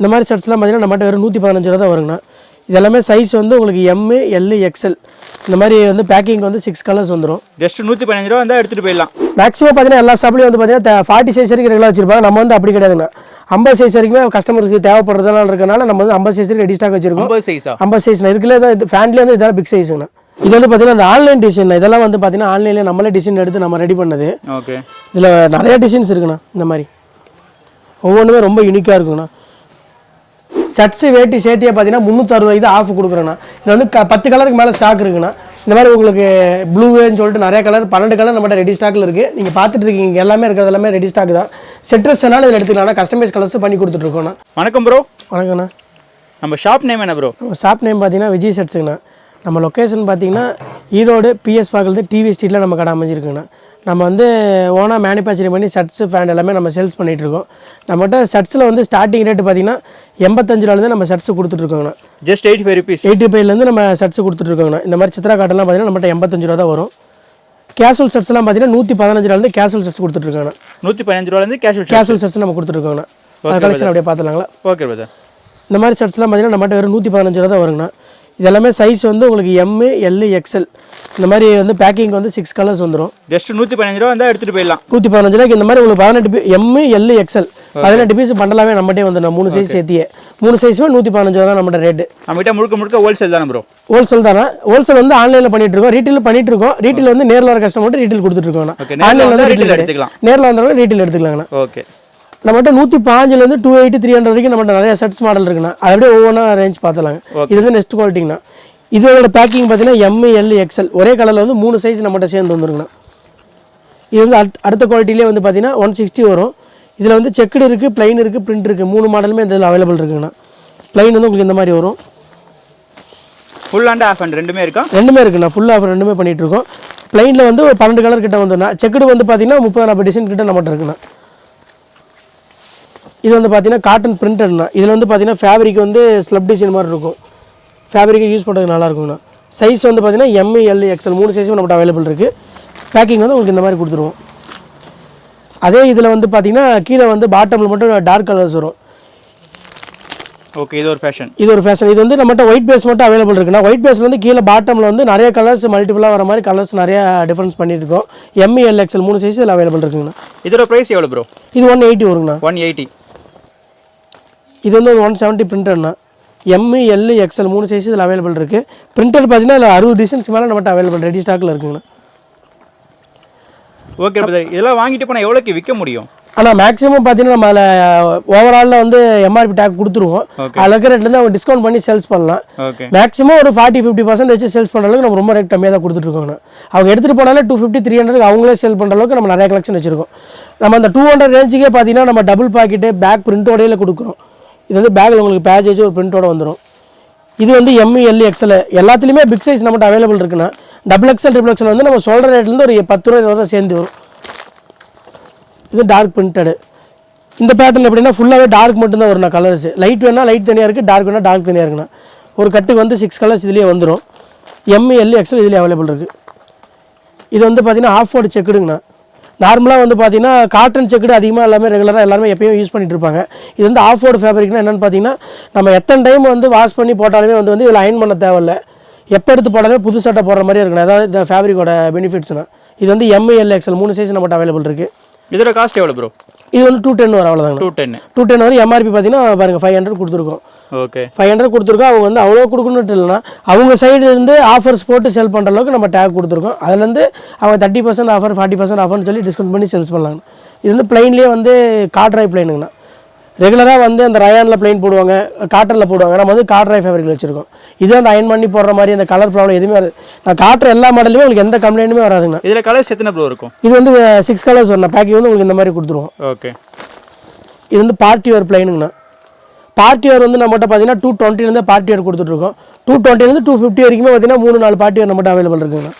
இந்த மாதிரி ஷர்ட்ஸ்லாம் பார்த்தீங்கன்னா நம்மகிட்ட வெறும் நூற்றி பதினஞ்சு ரூபா தான் வருங்கண்ணா. இது எல்லாமே சைஸ் வந்து உங்களுக்கு எம்மு எல்லு எக்ஸ்எல் இந்த மாதிரி வந்து பேக்கிங் வந்து சிக்ஸ் கலர்ஸ் வந்துடும் ஜஸ்ட் நூற்றி பதினஞ்சு ரூபா வந்தால் எடுத்துகிட்டு போயிடலாம். மேக்ஸிமம் பார்த்தீங்கன்னா எல்லா ஷாப்லையும் வந்து பார்த்தீங்கன்னா ஃபார்ட்டி சைஸ் வரைக்கும் ரெகுலர் வச்சிருப்பாங்க. நம்ம வந்து அப்படி கிடையாதுங்க ஐம்பது சைஸ் வரைக்குமே கஸ்டமருக்கு தேவைப்படுறதுனால இருக்கனால நம்ம வந்து ஐம்பது சைஸ் வரைக்கும் ரெடி ஸ்டாக் வச்சிருக்கோம். ஐம்பது சைஸா ஐம்பது சைஸ்ல இருக்குல்ல இது- இது ஃபேன்லேயே வந்து இதெல்லாம் பிக் சைஸுங்கண்ணா இது வந்து பார்த்தீங்கன்னா அந்த ஆன்லைன் டிசைன் இதெல்லாம் வந்து பார்த்தீங்கன்னா ஆன்லைன்லேயே நம்மளே டிசைன் எடுத்து நம்ம ரெடி பண்ணது. ஓகே இதில் நிறைய டிசைன்ஸ் இருக்குண்ணா இந்த மாதிரி. ஒவ்வொன்றுமே ரொம்ப யூனிக்காக இருக்குங்கண்ணா. ஷர்ட்ஸு வேட்டி சேர்த்தியே பார்த்தீங்கன்னா முந்நூற்றறுபது ஆஃப் கொடுக்குறேண்ணா. இதில் வந்து க பத்து கலருக்கு மேலே ஸ்டாக் இருக்குண்ணா. இந்த மாதிரி உங்களுக்கு ப்ளூன்னு சொல்லிட்டு நிறைய கலர் பன்னெண்டு கலர் நம்மகிட்ட ரெடி ஸ்டாக்கில் இருக்குது நீங்கள் பார்த்துட்டு இருக்கீங்க எல்லாமே இருக்கிறது எல்லாமே ரெடி ஸ்டாக் தான். செட்ரஸ் வேணாலும் இதில் எடுத்துக்கலாம் கஸ்டமைஸ் கலர்ஸ் பண்ணி கொடுத்துட்ருக்கோண்ணா வணக்கம் ப்ரோ வணக்கண்ணா நம்ம ஷாப் நேம் என்ன ப்ரோ நம்ம ஷாப் நேம் பார்த்தீங்கன்னா விஜய் ஷர்ட்ஸுங்கண்ணா நம்ம லொக்கேஷன் பார்த்தீங்கன்னா ஈரோடு பிஎஸ் பார்க்கறது டிவி ஸ்ட்ரீட்டில் நம்ம கடை அமைஞ்சிருக்குங்கண்ணா. நம்ம வந்து ஓனாக மேனுஃபேக்சரிங் பண்ணி ஷர்ட்ஸு ஃபேண்ட் எல்லாமே நம்ம சேல்ஸ் பண்ணிகிட்ருக்கோம் நம்மகிட்ட ஷர்ட்ஸில் வந்து ஸ்டார்டிங் ரேட் பார்த்தீங்கன்னா எண்பத்தஞ்சிலேருந்து நம்ம shirts கொடுத்துட்ருக்கோங்கண்ணா just eighty five rupees eighty ஃபைவ்லேருந்து நம்ம ஷர்ட்ஸ் கொடுத்துட்ருக்கோங்கண்ணா இந்த மாதிரி சித்ரா காட்டெல்லாம் பார்த்தீங்கன்னா நம்மகிட்ட எண்பத்தஞ்சு ரூபா தான் வரும் கேஷுவல் ஷர்ட்ஸ்லாம் பார்த்தீங்கன்னா நூற்றி பதினஞ்சுலேருந்து கேஷுவல் ஷர்ட்ஸ் கொடுத்துட்ருக்காங்கண்ணா நூற்றி பதினஞ்சு ரூபாலேருந்து கேஷுவல் கேஷுவல் ஷர்ட்ஸ் நம்ம கொடுத்துட்ருக்கோங்கண்ணா கலெக்ஷன் அப்படியே பார்த்துலாங்களா ஓகே பிரதர் இந்த மாதிரி ஷர்ட்ஸ்லாம் பார்த்தீங்கன்னா நம்மகிட்ட வெறும் நூற்றி பதினஞ்சு ரூபா தான் வருங்கண்ணா. இது எல்லாமே சைஸ் வந்து உங்களுக்கு எம்மு எல்லு எக்ஸ்எல் இந்த மாதிரி வந்து பேக்கிங் வந்து சிக்ஸ் கலர்ஸ் வந்துடும் ஜஸ்ட் நூற்றி பதினஞ்சு ரூபா வந்தால் எடுத்துகிட்டு போயிடலாம். நூற்றி பதினஞ்சு ரூபாய்க்கு இந்த மாதிரி உங்களுக்கு பதினெட்டு பீ எம்மு எல்லு எக்ஸ்எல் பதினெட்டு பீஸ் பண்டலாமே நம்மகிட்டே வந்துடும். மூணு சைஸ் சேர்த்தியே. மூணு சைஸுமே நூற்றி பதினஞ்சு ரூபா தான் நம்மகிட்ட ரேட்டு நம்மகிட்ட முழுக்க முழுக்க ஹோல்சேல் தானே ப்ரோ ஹோல்சேல் தானே? ஹோல்சேல் வந்து ஆன்லைனில் பண்ணிட்டு இருக்கோம். ரீட்டைல் பண்ணிட்டு இருக்கோம். ரீட்டைல் வந்து நேரில் வர கஸ்டமர் ரீட்டைல் கொடுத்துட்டு இருக்கோம். ஆன்லைனில் retail ரீட்டைல் எடுத்துக்கலாம். நேரில் வந்தவங்க ரீட்டைல் எடுத்துக்கலாங்கண்ணா. ஓகே நம்மகிட்ட நூற்றி பாஞ்சிலேருந்து டூ எயிட்டி த்ரீ ஹண்ட்ரட் வரைக்கும் நம்மகிட்ட நிறைய செட்ஸ் மாடல் இருக்குண்ணா. அது அப்படியே ஒவ்வொன்றா ரேஞ்ச் பார்த்துலாங்க இது வந்து நெக்ஸ்ட் குவாலிட்டிங்கண்ணா இதோட பேக்கிங் பார்த்தீங்கன்னா எம்மு எல் எக்ஸ்எல் ஒரே கலரில் வந்து மூணு சைஸ் நம்மகிட்ட சேர்ந்து வந்துருங்கண்ணா இது வந்து அடுத்த- அடுத்த குவாலிட்டிலே வந்து பார்த்தீங்கன்னா ஒன் சிக்ஸ்டி வரும். இதில் வந்து செக்குடு இருக்குது ப்ளைன் இருக்குது பிரிண்ட் இருக்குது மூணு மாடலுமே இதில் அவைலபிள் இருக்குங்கண்ணா. ப்ளைன் வந்து உங்களுக்கு இந்த மாதிரி வரும். ஃபுல் அண்ட் ஆஃப் அண்ட் ரெண்டுமே இருக்கா? ரெண்டுமே இருக்குண்ணா. ஃபுல் ஆஃபர் ரெண்டுமே பண்ணிட்டு இருக்கோம். ப்ளைனில் வந்து ஒரு பன்னெண்டு கலர் கிட்ட வந்துண்ணா செக்குடு வந்து பார்த்தீங்கன்னா முப்பது நாற்பது டிசைன் கிட்ட நம்மகிட்ட இருக்குண்ணா. இது வந்து பார்த்தீங்கன்னா காட்டன் பிரிண்டட்ண்ணா இதில் வந்து பார்த்தீங்கன்னா ஃபேப்ரிக் வந்து ஸ்லப் டிசைன் மாதிரி இருக்கும். ஃபேப்ரிக்கை யூஸ் பண்ணுறதுக்கு நல்லா இருக்குங்கண்ணா சைஸ் வந்து பார்த்தீங்கன்னா எம்ஏ எல் எக்ஸ்எல் மூணு சைஸும் நம்மகிட்ட அவைலபிள் இருக்குது பேக்கிங் வந்து உங்களுக்கு இந்த மாதிரி கொடுத்துருவோம். அதே இதில் வந்து பார்த்தீங்கன்னா கீழே வந்து பாட்டமில் மட்டும் டார்க் கலர்ஸ் வரும். ஓகே இது ஒரு ஃபேஷன் இது ஒரு ஃபேஷன் இது வந்து நம்மகிட்ட ஒயிட் பேஸ் மட்டும் அவைலபிள் இருக்குன்னா ஒயிட் பேஸ்ல வந்து கீழே பாட்டமில் வந்து நிறைய கலர்ஸ் மல்டிபிளாக வர மாதிரி கலர்ஸ் நிறைய டிஃபரன்ஸ் பண்ணியிருக்கோம். எம்இ எல்எக்ஸ்எல் மூணு சைஸ் இதில் அவைலபிள் இருக்குங்கண்ணா. இதோட ப்ரைஸ் எவ்வளோ ப்ரோ இது ஒன் எயிட்டி வருங்கண்ணா. ஒன் எயிட்டி இது வந்து ஒன் செவன்ட்டி பிரிண்டர்ண்ணா எம்இ எல் எக்ஸ்எல் மூணு சைஸ் இதில் அவைலபிள் இருக்குது பிரிண்டர் பார்த்தீங்கன்னா இதில் அறுபது டிசைன்ஸ் மேலே நம்மகிட்ட அவைலபிள் ரெடி ஸ்டாக்கில் இருக்குங்கண்ணா. ஓகே பிரதர் இதெல்லாம் வாங்கிட்டு போனால் எவ்வளோக்கு விற்க முடியும்? ஆனால் மேக்ஸிமம் பார்த்தீங்கன்னா நம்ம அதில் ஓவராலில் வந்து எம்ஆர்பி டேக் கொடுத்துருவோம். அதில் இருக்கிற ரேட்லேருந்து அவங்க டிஸ்கவுண்ட் பண்ணி சேல்ஸ் பண்ணலாம். மேக்ஸிமம் ஒரு ஃபார்ட்டி ஃபிஃப்டி பர்சன்ட் வச்சு சேல்ஸ் பண்ணுற அளவுக்கு நம்ம ரொம்ப ரேட் கம்மியாக தான் கொடுத்துட்ருக்கோங்க அவங்க எடுத்துகிட்டு போனாலே டூ ஃபிஃப்டி த்ரீ ஹண்ட்ரட் அவங்களே சேல் பண்ணுற அளவுக்கு நம்ம நிறைய கலெக்ஷன் வச்சிருக்கோம். நம்ம அந்த டூ ஹண்ட்ரட் ரேஞ்சுக்கே பார்த்தீங்கன்னா நம்ம டபுள் பாக்கெட்டு பேக் பிரிண்டோடையில கொடுக்குறோம். இது வந்து பேக்கில் உங்களுக்கு பேஜேஜ் ஒரு பிரிண்ட்டோட வந்துடும் இது வந்து எம்இ எல் எக்ஸல் எல்லாத்துலேயுமே பிக் சைஸ் நம்மகிட்ட அவைலபிள் இருக்குண்ணா. டபுள் எக்ஸல் ட்ரிபிள் எக்ஸல் வந்து நம்ம சொல்கிற ரேட்லேருந்து ஒரு பத்து ரூபா இருபது ரூபா சேர்ந்து வரும். இது டார்க் பிரிண்டடு இந்த பேட்டர்ன் எப்படின்னா ஃபுல்லாகவே டார்க் மட்டும்தான் வரும் கலர்ஸ் லைட் வேணால் லைட் தனியாக இருக்குது டார்க் வேணால் டார்க் தனியாக இருக்குண்ணா. ஒரு கட்டுக்கு வந்து சிக்ஸ் கலர்ஸ் இதுலேயே வந்துடும் எம்இ எல்இ எக்ஸல் இதுலேயே அவைலபிள் இருக்குது இது வந்து பார்த்தீங்கன்னா ஆஃப் ஓடு செக்குடுங்கண்ணா நார்மலாக வந்து பார்த்தீங்கன்னா காட்டன் செக்குடு அதிகமாக எல்லாமே ரெகுலராக எல்லாருமே எப்பயும் யூஸ் பண்ணிட்டு இருப்பாங்க. இது வந்து ஆஃப் ஓடு ஃபேப்ரிக்னா என்னென்னு பார்த்தீங்கன்னா நம்ம எத்தனை டைம் வந்து வாஷ் பண்ணி போட்டாலுமே வந்து வந்து இதில் அயன் பண்ண தேவையில்ல. எப்போ எடுத்து போட்டாலுமே புது சட்டை போடுற மாதிரி இருக்கணும். அதாவது இந்த ஃபேப்ரிக்கோட பெனிஃபிட்ஸ்னா இது வந்து எம்இ எல் எக்ஸல் மூணு சைஸ் நம்மகிட்ட அவைலபிள் இருக்குது இதோட காஸ்ட் எவ்வளோ ப்ரோ இது வந்து டூ டென் வரும் அவ்வளோதாங்க டூ டென்னு டூ டென் வரும் எம்ஆர்பி பார்த்தீங்கன்னா பாருங்கள் ஃபைவ் ஹண்ட்ரட் கொடுத்துருக்கோம். ஓகே. ஃபைவ் ஹண்ட்ரட் கொடுத்துருக்கோம். அவங்க வந்து அவ்வளோ கொடுக்கணுட்டு இல்லைனா அவங்க சைடு இருந்து ஆஃபர்ஸ் போட்டு செல் பண்ணுற அளவுக்கு நம்ம டேக் கொடுத்துருக்கோம். அதுலேருந்து அவங்க thirty percent offer forty percent ஆஃபர்னு சொல்லி டிஸ்கவுண்ட் பண்ணி சேல்ஸ் பண்ணலாங்க. இது வந்து பிளைன்லேயே வந்து காட்ராய் பிளைனுங்கண்ணா ரெகுலராக வந்து அந்த ரயானில் பிளைன் போடுவாங்க காட்டனில் போடுவாங்க. நம்ம வந்து காட்ராய் ஃபேப்ரிக்கில் வச்சிருக்கோம். இது அந்த அயன் பண்ணி போடுற மாதிரி அந்த கலர் ப்ராப்ளம் எதுவுமே வராது. நான் காட்டுற எல்லா மாடலுமே உங்களுக்கு எந்த கம்ப்ளைண்ட்டுமே வராதுங்கண்ணா. இதில் கலர்ஸ் எத்தனை ப்ரோ இருக்கும்? இது வந்து சிக்ஸ் கலர்ஸ் வரணும் பேக்கிங் வந்து உங்களுக்கு இந்த மாதிரி கொடுத்துருவோம். ஓகே. இது வந்து பார்ட்டி வேர் பிளைனுங்கண்ணா பார்ட்டி வேர் வந்து நம்மகிட்ட பார்த்தீங்கன்னா டூ டுவெண்ட்டிலேருந்து பார்ட்டி வேர் கொடுத்துட்ருக்கோம். டூ டுவெண்ட்டிலேருந்து டூ ஃபிஃப்டி வரைக்குமே பார்த்தீங்கன்னா மூணு நாலு பார்ட்டி வேர் நம்மகிட்ட அவைலபிள் இருக்குங்க.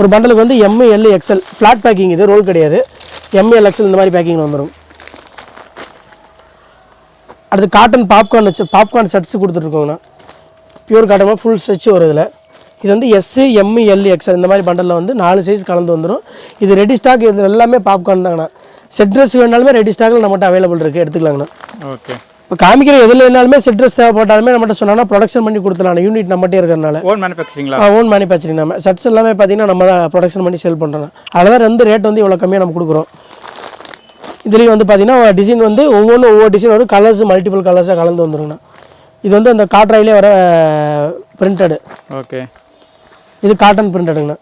ஒரு பண்டலுக்கு வந்து M A L XL XL flat packing இது ரோல் கிடையாது. எம்ஏஎல் எக்ஸல் இந்த மாதிரி பேக்கிங் வந்துடும் அடுத்து காட்டன் பாப்கார்ன் வச்சு பாப்கார்ன் செட்ஸ் கொடுத்துட்ருக்கோங்கண்ணா. பியூர் காட்டன் ஃபுல் ஸ்ட்ரெச் வரும் இதில். இது வந்து எஸ்சி எம்மு எல் எக்ஸ்எல் இந்த மாதிரி பண்டலில் வந்து நாலு சைஸ் கலந்து வந்துடும் இது ரெடி ஸ்டாக் இது எல்லாமே பாப்கார்ன் தாங்கண்ணா. செட் ட்ரெஸ் வேணாலுமே ரெடி ஸ்டாக்கில் நம்மகிட்ட அவைலபிள் இருக்குது எடுத்துக்கலாங்கண்ணா. ஓகே இப்போ காமிக்கிற எதில் இருந்தாலுமே சிட்ரஸ் தேவைப்பட்டாலுமே நம்மகிட்ட சொன்னாங்கன்னா ப்ரொடக்ஷன் பண்ணி கொடுத்துலாம் யூனிட் நம்மகிட்டே இருக்கிறனால ஓன் மேனுஃபேக்சரிங்களா ஓன் மேனுஃபேக்சரிங் நம்ம. ஷர்ட்ஸ் எல்லாமே பார்த்தீங்கன்னா நம்ம தான் ப்ரொடக்ஷன் பண்ணி சேல் பண்ணுறோம் அதில் தான் ரெண்டு ரேட் வந்து இவ்வளோ கம்மியாக நம்ம கொடுக்குறோம். இதுலேயும் வந்து பார்த்தீங்கன்னா டிசைன் வந்து ஒவ்வொன்றும் ஒவ்வொரு டிசைன் வரும். கலர்ஸ் மல்டிபிள் கலர்ஸாக கலந்து வந்துருங்கண்ணா இது வந்து அந்த காட்ராயிலே வர பிரிண்டடு ஓகே இது காட்டன் பிரிண்டடுங்கண்ணா